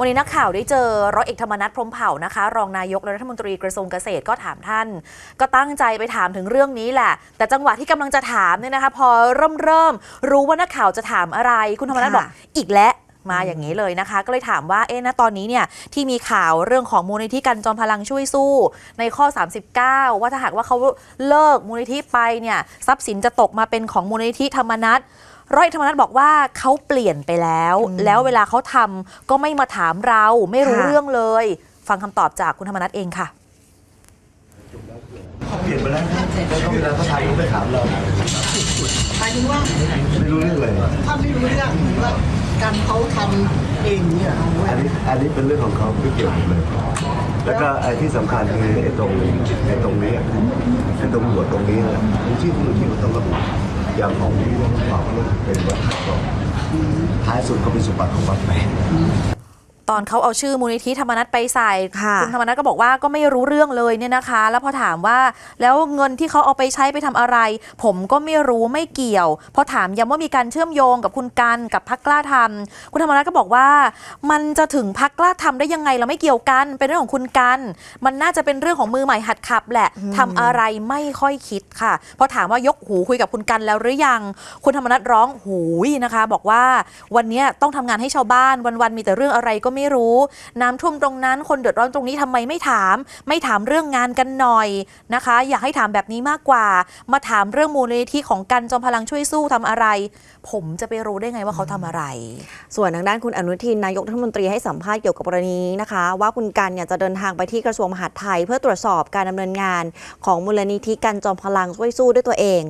วันนี้นักข่าวได้เจอร้อยเอกธรรมนัฐพรหมเผ่านะคะ รองนายกและรัฐมนตรีกระทรวงเกษตรก็ถามท่าน ก็ตั้งใจไปถามถึงเรื่องนี้แหละ แต่จังหวะที่กำลังจะถามเนี่ยนะคะ พอเริ่มเริ่มรู้ว่านักข่าวจะถามอะไร คุณธรรมนัฐค่ะบอกอีกแล้วมาอย่างนี้เลยนะคะ ก็เลยถามว่าเอ๊ะนะตอนนี้เนี่ยที่มีข่าวเรื่องของมูลนิธิกันจอมพลังช่วยสู้ ในข้อ 39 ว่าถ้าหากว่าเขาเลิกมูลนิธิไปเนี่ยทรัพย์สินจะตกมาเป็นของมูลนิธิธรรมนัฐ ร้อยเอกธรรมนัฐบอกว่าเขาเปลี่ยนไปแล้วอืมแล้วเวลาเขาทำก็ไม่มาถามเราไม่รู้ค่ะเรื่องเลย ฟังคำตอบจากคุณธรรมนัฐเองค่ะเปลี่ยนไปแล้วนะแล้วก็เวลาเขาทำเขาไม่ถามเราหมายถึงว่าไม่รู้เรื่องเลยถ้าไม่รู้เรื่องเหมือนว่าการเขาทำเองเนี่ยเอาไว้อันนี้อันนี้เป็นเรื่องของเขาไม่เกี่ยวกับเลย แล้วก็ไอ้ที่สำคัญคือไอ้ตรงไอ้ตรงนี้ไอ้ตรงหัวตรงนี้นะมูลที่มูลที่มันต้องระบุ อย่างของนี้บอกว่าเป็นวัดขัดกรองท้ายสุดก็เป็นสมบัติของวัดไป ตอนเขาเอาชื่อมูลนิธิธรรมนัฐไปใส่ค่ะณธรรมนัฐก็บอกว่าก็ไม่รู้เรื่องเลยเนี่ยนะคะ แล้วพอถามว่าแล้วเงินที่เขาเอาไปใช้ไปทำอะไร ผมก็ไม่รู้ไม่เกี่ยวพอถามย้ำว่ามีการเชื่อมโยงกับคุณกันกับพักกล้าทำคุณธรรมนัฐก็บอกว่า มันจะถึงพักกล้าทำได้ยังไงเราไม่เกี่ยวกัน เป็นเรื่องของคุณกันมันน่าจะเป็นเรื่องของมือใหม่หัดขับแหละอืมทำอะไรไม่ค่อยคิดค่ะพอถามว่ายกหูคุยกับคุณกันแล้วหรือยัง คุณธรรมนัฐร้องหูยนะคะ บอกว่าวันเนี้ยต้องทำงานให้ชาวบ้านวันๆมีแต่เรื่องอะไรก็ไม่รู้ น้ำท่วมตรงนั้นคนเดือดร้อนตรงนี้ทำไมไม่ถาม ไม่ถามเรื่องงานกันหน่อยนะคะ อยากให้ถามแบบนี้มากกว่า มาถามเรื่องมูลนิธิของกันจอมพลังช่วยสู้ทำอะไร ผมจะไปรู้ได้ไงว่าเขาทำอะไร ส่วนทางด้านคุณอนุทินนายกรัฐมนตรีให้สัมภาษณ์เกี่ยวกับกรณีนะคะ ว่าคุณกันเนี่ยจะเดินทางไปที่กระทรวงมหาดไทย เพื่อตรวจสอบการดำเนินงานของมูลนิธิกันจอมพลังช่วยสู้ด้วยตัวเอง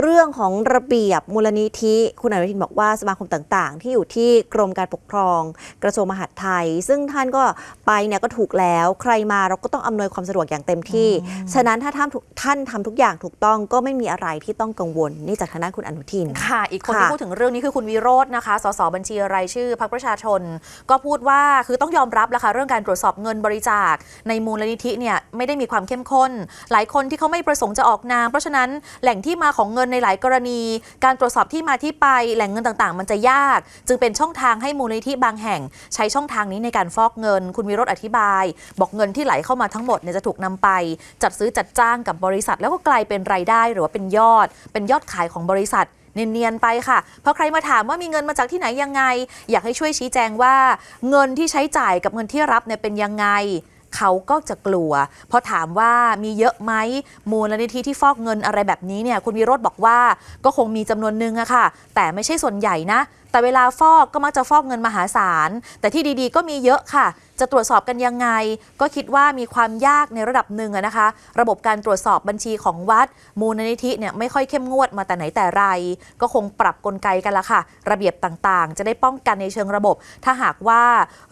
เรื่องของระเบียบมูลนิธิ คุณอนุทินบอกว่าสมาคมต่าง ๆ ที่อยู่ที่กรมการปกครอง กระทรวงมหาดไทย ซึ่งท่านก็ไปเนี่ยก็ถูกแล้วใครมาเราก็ต้องอำนวยความสะดวกอย่างเต็มที่ ฉะนั้นถ้าท่านท่านทำทุกอย่างถูกต้องก็ไม่มีอะไรที่ต้องกังวล นี่จากทางด้านคุณอนุทิน ค่ะ อีกคนค่ะที่พูดถึงเรื่องนี้คือคุณวิโรจน์นะคะ สสบัญชีรายชื่อพรรคประชาชน ก็พูดว่าคือต้องยอมรับแล้วค่ะเรื่องการตรวจสอบเงินบริจาค ในมูลนิธิเนี่ยไม่ได้มีความเข้มข้น หลายคนที่เขาไม่ประสงค์จะออกนาม เพราะฉะนั้นแหล่งที่มาของเงินในหลายกรณี การตรวจสอบที่มาที่ไปแหล่งเงินต่างๆ มันจะยาก จึงเป็นช่องทางให้มูลนิธิบางแห่ง ใช้ช่องทางางนี้ในการฟอกเงิน คุณวิโรจน์อธิบาย บอกเงินที่ไหลเข้ามาทั้งหมดเนี่ยจะถูกนำไป จัดซื้อจัดจ้างกับบริษัท แล้วก็กลายเป็นรายได้หรือว่าเป็นยอด เป็นยอดขายของบริษัทเนียนๆไปค่ะ เพราะใครมาถามว่ามีเงินมาจากที่ไหนยังไง อยากให้ช่วยชี้แจงว่า เงินที่ใช้จ่ายกับเงินที่รับเนี่ยเป็นยังไงเขาก็จะกลัว พอถามว่ามีเยอะไหมมูลนิธิที่ฟอกเงินอะไรแบบนี้เนี่ยคุณวิโรธบอกว่าก็คงมีจำนวนหนึงอะค่ะ แต่ไม่ใช่ส่วนใหญ่นะ แต่เวลาฟอกก็มักจะฟอกเงินมหาศาล แต่ที่ดีๆ ก็มีเยอะค่ะ จะตรวจสอบกันยังไง ก็คิดว่ามีความยากในระดับหนึ่งอะนะคะ ระบบการตรวจสอบบัญชีของวัด มูลนิธิเนี่ยไม่ค่อยเข้มงวดมาแต่ไหนแต่ไร ก็คงปรับกลไกกันละค่ะ ระเบียบต่างๆ จะได้ป้องกันในเชิงระบบ ถ้าหากว่า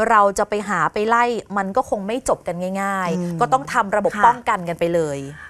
เราจะไปหาไปไล่มันก็คงไม่จบกันง่ายอืมๆก็ต้องทำระบบค่ะป้องกันกันไปเลยค